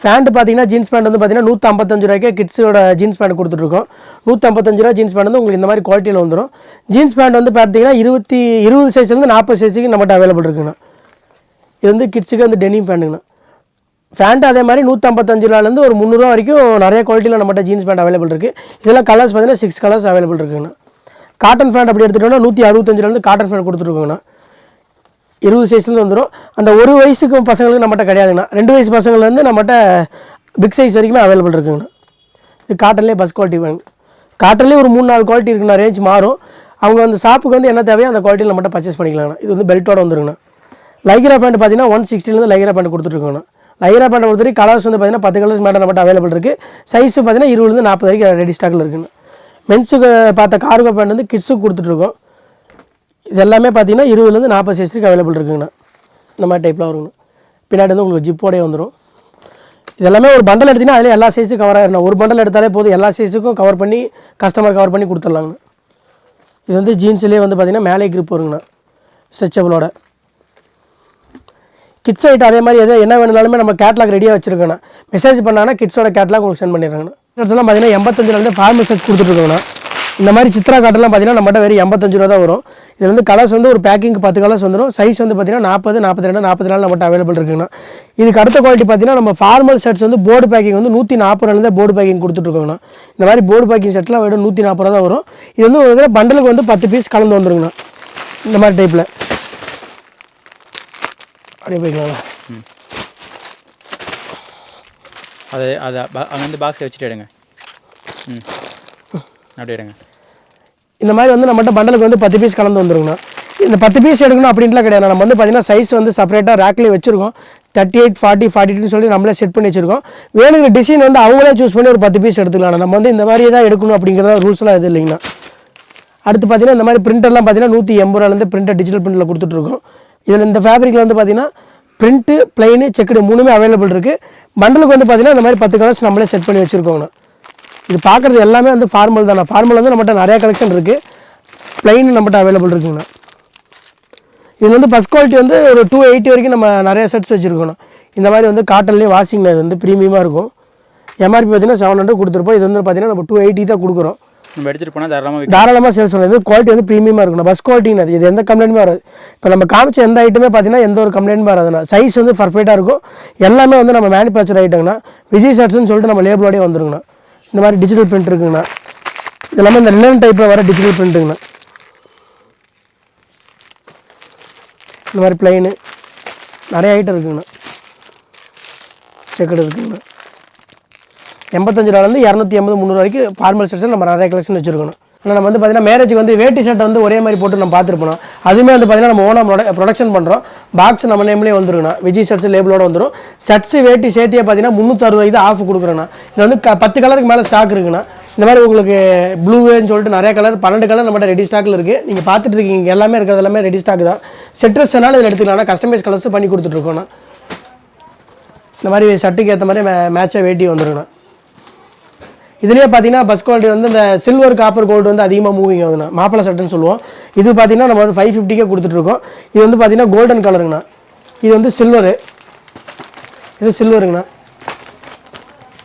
ஃபேண்ட் பார்த்தீங்கன்னா ஜீன்ஸ் பேண்ட் வந்து பார்த்தீங்கன்னா நூற்றம்பத்தஞ்சு ரூபாய்க்கே ரூபாய்க்கு கிட்ஸோட ஜீன்ஸ் பேண்ட் கொடுத்துட்ருக்கோம். நூற்றம்பத்தஞ்சு ரூபா ஜீன்ஸ் பேண்ட் வந்து உங்களுக்கு இந்த மாதிரி குவாலிட்டியில் வந்துடும் ஜீன்ஸ் பேண்ட் வந்து பார்த்தீங்கன்னா இருபத்தி இருபது சைஸ்லேருந்து நாற்பது சைஸுக்கு நம்மகிட்ட அவைலபிள் இருக்குங்கண்ணா. இது வந்து கிட்ஸுக்கு வந்து டெனிம் பேண்ட்டுங்கண்ணா ஃபேண்ட் அதே மாதிரி நூற்றம்பத்தஞ்சு ரூபாலேருந்து ஒரு முந்நூறுவா வரைக்கும் நிறைய குவாலிட்டியில் நம்மகிட்ட ஜீன்ஸ் பேண்ட் அவைலபிள் இருக்குது இதெல்லாம் கலர்ஸ் பார்த்தீங்கன்னா சிக்ஸ் கலர்ஸ் அவைலபிள் இருக்குங்கண்ணா. காட்டன் ஃபேண்ட் அப்படி எடுத்துகிட்டோம்னா நூற்றி அறுபத்தஞ்சிலேருந்து காட்டன் ஃபேண்ட் கொடுத்துருக்கோங்கண்ணா. இருபது சைஸ்லேருந்து வந்துடும் அந்த ஒரு வயசுக்கு பசங்களுக்கு நம்மகிட்ட கிடையாதுங்கண்ணா. ரெண்டு வயசு பசங்கள்லேருந்து நம்மகிட்ட பிக் சைஸ் வரைக்குமே அவைலபிள் இருக்குங்கண்ணா. இது காட்டன்லேயே பஸ் குவாலிட்டி வேணும் காட்டன்லேயே ஒரு மூணு நாலு குவாலிட்டி இருக்குண்ணா ரேஞ்ச் மாறும். அவங்க அந்த ஷாப்புக்கு வந்து என்ன தேவையோ அந்த குவாலிட்டியில் நம்மகிட்ட பர்ச்சேஸ் பண்ணிக்கலாங்கண்ணா. இது வந்து பெல்ட்டோட வந்துருங்கண்ணா. லைக்ரா பேண்ட் பார்த்தீங்கன்னா ஒன் சிக்ஸ்டிலேருந்து லைக்ரா பேண்ட் கொடுத்துட்ருக்கோம் லைக்ரா பேண்ட் பொறுத்த வரைக்கும் கலர்ஸ் வந்து பார்த்தீங்கன்னா பத்து கலர்ஸ் மேடம் மட்டும் அவைலபிள் இருக்குது சைஸ் பார்த்தீங்கன்னா இருபதுலேருந்து நாற்பது வரைக்கும் ரெடி ஸ்டாக்கில் இருக்குண்ணா மென்ஸுக்கு பார்த்த கார்கோ பேண்ட் வந்து கிட்ஸுக்கு கொடுத்துட்ருக்கோம். இது எல்லாமே பார்த்தீங்கன்னா இருபதுலேருந்து நாற்பது சைஸ் வரைக்கும் அவைலபிள் இருக்குங்கண்ணா இந்த மாதிரி டைப்பில் வருங்கண்ணா பின்னாடி வந்து உங்களுக்கு ஜிப்போடே வந்துடும் இதெல்லாமே ஒரு பண்டல் எடுத்தீங்கன்னா அதில் எல்லா சைஸும் கவர் ஆகிடணும் ஒரு பண்டல் எடுத்தாலே போதும். எல்லா சைஸுக்கும் கவர் பண்ணி கஸ்டமர் கவர் பண்ணி கொடுத்துட்லாங்கண்ணா இது வந்து ஜீன்ஸ்லேயே வந்து பார்த்தீங்கன்னா மேலே க்ரிப் வருங்கண்ணா ஸ்ட்ரெச்சபிளோட கிட்ஸ் ஐட்டம் அதே மாதிரி எது என்ன வேணுனாலுமே நம்ம கேட்லாக் ரெடியாக வச்சிருக்கோண்ணா மெசேஜ் பண்ணாங்கன்னா கிட்ஸோட கேட்லாக் உங்களுக்கு சென்ட் பண்ணிடுறாங்கண்ணா. ஷர்ட்ஸ் பார்த்தீங்கன்னா எண்பத்தஞ்சிலேருந்து ஃபார்மல் ஷர்ட்ஸ் கொடுத்துட்ருக்கோங்கண்ணா இந்த மாதிரி சித்ரா காட்டெல்லாம் பார்த்தீங்கன்னா நம்மகிட்ட வெறும் எண்பத்தஞ்சு ரூபா தான் வரும். இது வந்து கலர்ஸ் வந்து ஒரு பேக்கிங் பத்து கலர்ஸ் வந்துடும் சைஸ் வந்து பார்த்தீங்கன்னா நாற்பது நாற்பத்தி ரெண்டு நாற்பத்தி நாலு நம்மகிட்ட அவைலபிள் இருக்குங்கண்ணா. இதுக்கு அடுத்த குவாலிட்டி பார்த்தீங்கன்னா நம்ம ஃபார்மல் ஷர்ட்ஸ் வந்து போர்டு பேக்கிங் வந்து நூற்றி நாற்பது ரூபாய் போர்டு பேக்கிங் கொடுத்துட்ருக்கோங்கண்ணா இந்த மாதிரி போர்டு பேக்கிங் ஷர்ட்ஸ்லாம் வெறும் நூற்றி நாற்பது ரூபா தான் வரும். இது வந்து ஒரு பண்டலுக்கு வந்து பத்து பீஸ் கலந்து வந்துருங்கண்ணா. இந்த மாதிரி டைப்பில் அப்படியே போய்க்கலாங்களா அது அது பா- அங்க வந்து பாக்ஸ் வச்சுட்டு எடுங்க. ம். அப்படியே எடுங்க. இந்த மாதிரி வந்து நம்மகிட்ட பண்டலுக்கு வந்து பத்து பீஸ் கலந்து வந்துருங்கண்ணா. இந்த பத்து பீஸ் எடுக்கணும் அப்படின்ட்டுலாம் கிடையாது. நம்ம வந்து பார்த்தீங்கன்னா சைஸ் வந்து செப்பரேட்டாக ரேக்லேயே வச்சிருக்கோம் தேர்ட்டி எயிட் ஃபார்ட்டி ஃபார்ட்டி டூன்னு சொல்லி நம்மளே செட் பண்ணி வச்சிருக்கோம். வேணுங்கிற டிசைன் வந்து அவங்களே சூஸ் பண்ணி ஒரு பத்து பீஸ் எடுத்துக்கலாம் நம்ம வந்து இந்த மாதிரி தான் எடுக்கணும் அப்படிங்கிறத ரூல்ஸ்லாம் எதுவும் இல்லைங்கண்ணா. அடுத்து பார்த்தீங்கன்னா இந்த மாதிரி பிரிண்டர்லாம் பார்த்தீங்கன்னா நூற்றி எண்பது ரூபாலேருந்து பிரிண்டர் டிஜிட்டல் பிரிண்டில் கொடுத்துட்ருக்கோம் இதில் இந்த ஃபேப்ரிக்கில் வந்து பார்த்தீங்கன்னா பிரிண்ட்டு பிளைனு செக்குடு மூணுமே அவைலபிள் இருக்குது மண்டலுக்கு வந்து பார்த்தீங்கன்னா இந்த மாதிரி பத்து கலர்ஸ் நம்மளே செட் பண்ணி வச்சுருக்கோங்கண்ணா இது பார்க்குறது எல்லாமே வந்து ஃபார்மல் தானே. ஃபார்மல் வந்து நம்மகிட்ட நிறையா கலெக்ஷன் இருக்குது பிளைன் நம்மகிட்ட அவைலபிள் இருக்குங்கண்ணா இது வந்து ஃபஸ்ட் குவாலிட்டி வந்து ஒரு டூ எயிட்டி வரைக்கும் நம்ம நிறைய செட்ஸ் வச்சுருக்கணும் இந்த மாதிரி வந்து காட்டன்லேயே வாஷிங்கில் இது வந்து ப்ரீமியமாக இருக்கும். எம்ஆர்பி பார்த்தீங்கன்னா செவன் ஹண்ட்ரட் கொடுத்துருப்போம். இது வந்து பார்த்தீங்கன்னா நம்ம டூ எயிட்டி தான் கொடுக்குறோம். நம்ம எடுத்துகிட்டு போனால் தாராளமாக தாராளமாக சேல்ஸ் பண்ணுறது குவாலிட்டி வந்து ப்ரீமியமாக இருக்கணும். பஸ் குவாலிட்டின்னு அது. இது எந்த கம்ப்ளைண்ட்டுமே வராது. இப்போ நம்ம காமிச்ச எந்த ஐட்டமே பார்த்தீங்கன்னா எந்த ஒரு கம்ப்ளைண்ட்மே வராதுண்ணா சைஸ் வந்து பர்ஃபெக்டாக இருக்கும். எல்லாமே வந்து நம்ம மேனுஃபேக்சர் ஐட்டங்கண்ணா விஜய் ஷர்ட்ஸ்னு சொல்லிட்டு நம்ம லேபிளோடய வந்துருங்கண்ணா. இந்த மாதிரி டிஜிட்டல் பிரிண்ட் இருக்குங்கண்ணா. இது எல்லாமே இந்த லினன் டைப்பில் வர டிஜிட்டல் பிரிண்ட்டுங்கண்ணா இந்த மாதிரி பிளைனு நிறைய ஐட்டம் இருக்குங்கண்ணா. செக்கடு இருக்குங்கண்ணா. எண்பத்தஞ்சு ரூபாலேருந்து இரநூத்தி எண்பது முந்நூறு வரைக்கும் ஃபார்மல் ஷர்ட்ஸ் நம்ம நிறைய கலெக்ஷன் வச்சிருக்கணும். ஆனால் நம்ம வந்து பார்த்தீங்கன்னா மேரேஜுக்கு வந்து வேட்டி ஷர்ட் வந்து ஒரே மாதிரி போட்டு நம்ம பார்த்துருப்போம். அதுவுமே வந்து பார்த்தீங்கன்னா நம்ம ஓனாக ப்ரொடக்ஷன் பண்ணுறோம் பாக்ஸ் நம்ம நேம்லேயே வந்துருங்கண்ணா விஜய் ஷர்ட்ஸ் லேபிளோட வந்துடும் ஷர்ட்ஸ் வேட்டி சேர்த்தியே பார்த்தீங்கன்னா முந்நூற்றறுபது ஆஃப் கொடுக்குறேண்ணா. இதில் வந்து க- பத்து கலருக்கு மேலே ஸ்டாக் இருக்குண்ணா. இந்த மாதிரி உங்களுக்கு ப்ளூன்னு சொல்லிட்டு நிறைய கலர் பன்னெண்டு கலர் நம்மகிட்ட ரெடி ஸ்டாக்கில் இருக்குது நீங்கள் பார்த்துட்டு இருக்கீங்க எல்லாமே இருக்கிறது எல்லாமே ரெடி ஸ்டாக் தான். செட்ரஸ் வேணாலும் இதில் எடுத்துக்கலாம் கஸ்டமைஸ் கலர்ஸ் பண்ணி கொடுத்துட்ருக்கோண்ணா இந்த மாதிரி ஷர்ட்டுக்கு ஏற்ற மாதிரி மே மேட்சாக வேட்டி வந்துருங்கண்ணா. இதுலேயே பார்த்தீங்கன்னா பஸ் குவாலிட்டி வந்து இந்த சில்வர் காப்பர் கோல்டு வந்து அதிகமாக மூவிங் ஆகுதுண்ணா. மாப்பிளை சட்டைன்னு சொல்லுவோம். இது பார்த்தீங்கன்னா நம்ம வந்து ஃபைவ் ஃபிஃப்டிக்கே கொடுத்துட்ருக்கோம் இது வந்து பார்த்தீங்கன்னா கோல்டன் கலருங்கண்ணா இது வந்து சில்வரு இது சில்வருங்கண்ணா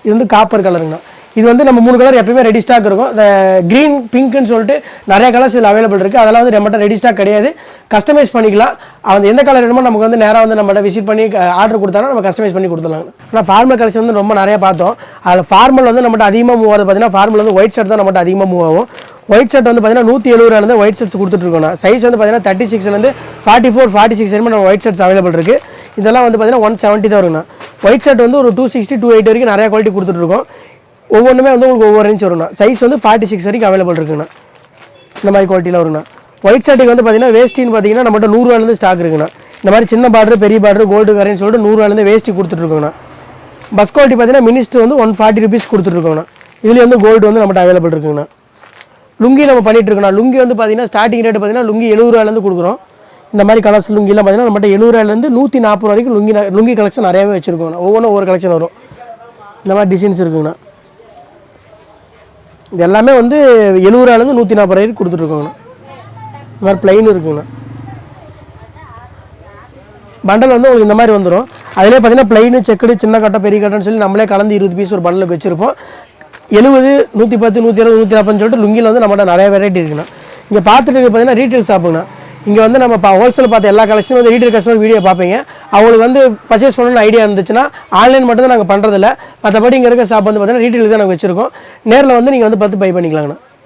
இது வந்து காப்பர் கலருங்கண்ணா இது வந்து நம்ம மூணு கலர் எப்பயுமே ரெடி ஸ்டாக் இருக்கும். இந்த க்ரீன் பிங்க்னு சொல்லிட்டு நிறைய கலர்ஸ் இதில் அவைலபிள் இருக்குது அதெல்லாம் வந்து நம்மகிட்ட ரெடி ஸ்டாக் கிடையாது. கஸ்டமைஸ் பண்ணிக்கலாம். அவன் எந்த கலர் வேணுமோ நமக்கு வந்து நேராக வந்து நம்மகிட்ட விசிட் பண்ணி ஆர்டர் கொடுத்தாலும் நம்ம கஸ்டமைஸ் பண்ணி கொடுத்துலாம் ஆனால் ஃபார்மல் கலெக்ஷன் வந்து ரொம்ப நிறைய பார்த்தோம். அதில் ஃபார்மல் வந்து நம்மகிட்ட அதிகமாக மூவ் ஆகுது பார்த்தீங்கன்னா ஃபார்மல் வந்து ஒயிட் ஷர்ட் தான் நம்மகிட்ட அதிகமாக மூவ் ஆகும். ஒயிட் ஷர்ட் வந்து பார்த்தீங்கன்னா நூற்றி எழுபதுலேருந்து ஒயிட் ஷர்ட்ஸ் கொடுத்துட்ருக்கோம் சைஸ் வந்து பார்த்தீங்கன்னா தேர்ட்டி சிக்ஸ்லேருந்து ஃபார்ட்டி ஃபோர் ஃபார்ட்டி சிக்ஸ் வரைக்கும் நம்ம ஒயிட் ஷர்ட்ஸ் அவைலபிள் இருக்குது இதெல்லாம் வந்து பார்த்தீங்கன்னா ஒன் செவன்ட்டி தான் வருங்கண்ணா ஒயிட் ஷர்ட் வந்து ஒரு டூ சிக்ஸ்டி டூ எயிட் வரைக்கும் நிறையா குவாலிட்டி கொடுத்துட்ருக்கோம் ஒவ்வொன்றுமே வந்து உங்களுக்கு ஒவ்வொரு இன்ச் வரும்ண்ணா. சைஸ் வந்து ஃபார்ட்டி சிக்ஸ் வரைக்கும் அவைலபிள் இருக்குண்ணா. இந்த மாதிரி குவாலிட்டியில் வருங்கண்ணா ஒயிட் ஷர்ட்டுக்கு வந்து பார்த்தீங்கன்னா வேஸ்டின்னு பார்த்தீங்கன்னா நம்மகிட்ட நூறுரூவாலேருந்து ஸ்டாக் இருக்குண்ணா. இந்த மாதிரி சின்ன பார்டர் பெரிய பார்டர் கோல்டு கரேன்னு சொல்லிட்டு நூறுரூவாலேருந்து வேஸ்ட்டி கொடுத்துட்ருக்கோங்கண்ணா பஸ் குவாலிட்டி பார்த்தீங்கன்னா மினிஸ்ட்டு வந்து ஒன் ஃபார்ட்டி ருபீஸ் கொடுத்துட்ருக்கோங்கண்ணா இதுலேயே வந்து கோல்டு வந்து நம்மகிட்ட அவைலபிள் இருக்குங்கண்ணா. லுங்கி நம்ம பண்ணிட்டு லுங்கி வந்து பார்த்தீங்கன்னா ஸ்டார்டிங் ரேட் பார்த்தீங்கன்னா லுங்கி எழுபது ரூபாயிலேருந்து கொடுக்குறோம். இந்த மாதிரி கலர்ஸ் லுங்கிலாம் பார்த்தீங்கன்னா நம்மகிட்ட எழுபது ரூபாயிலேருந்து நூற்றி நாற்பது வரைக்கும் லுங்கி லுங்கி கலெக்ஷன் நிறையாவே வச்சுருக்கோம்ண்ணா. ஒவ்வொன்றும் ஒவ்வொரு கலெக்ஷன் வரும். இந்த மாதிரி டிசைன்ஸ் இருக்குங்கண்ணா. இது எல்லாமே வந்து எழுபது நூற்றி நாற்பது வரைக்கும் கொடுத்துட்ருக்கோங்கண்ணா. இந்த மாதிரி பிளைன் இருக்குங்கண்ணா. பண்டல் வந்து உங்களுக்கு இந்த மாதிரி வந்துடும் அதிலே பார்த்தீங்கன்னா பிளைனு செக்குடு சின்ன கட்டை பெரிய கட்டைன்னு சொல்லி நம்மளே கலந்து இருபது பீஸ் ஒரு பண்டலுக்கு வச்சுருப்போம். எழுபது நூற்றி பத்து நூற்றி இருபது நூற்றி நாற்பதுன்னு சொல்லிட்டு லுங்கியில் வந்து நம்மகிட்ட நிறைய வெரைட்டி இருக்குண்ணா. இங்கே பார்த்துட்டு பார்த்தீங்கன்னா ரீட்டைல் ஷாப்புங்கண்ணா இங்கே வந்து நம்ம ஹோல்சேல் பார்த்த எல்லா கலெக்ஷனும் வந்து ரீட்டைல் கஸ்டமர் வீடியோ பார்ப்பீங்க. அவங்களுக்கு வந்து பர்ச்சேஸ் பண்ணணும்னு ஐடியா இருந்துச்சுன்னா ஆன்லைன் மட்டும் தான் நாங்கள் பண்ணுறதில்ல மற்றபடி இங்கே இருக்க ஷாப் வந்து பார்த்தீங்கன்னா ரீட்டைல் தான் நாங்கள் வச்சிருக்கோம். நேரில் வந்து நீங்கள் வந்து பார்த்து பை பண்ணிக்கலாங்கண்ணா.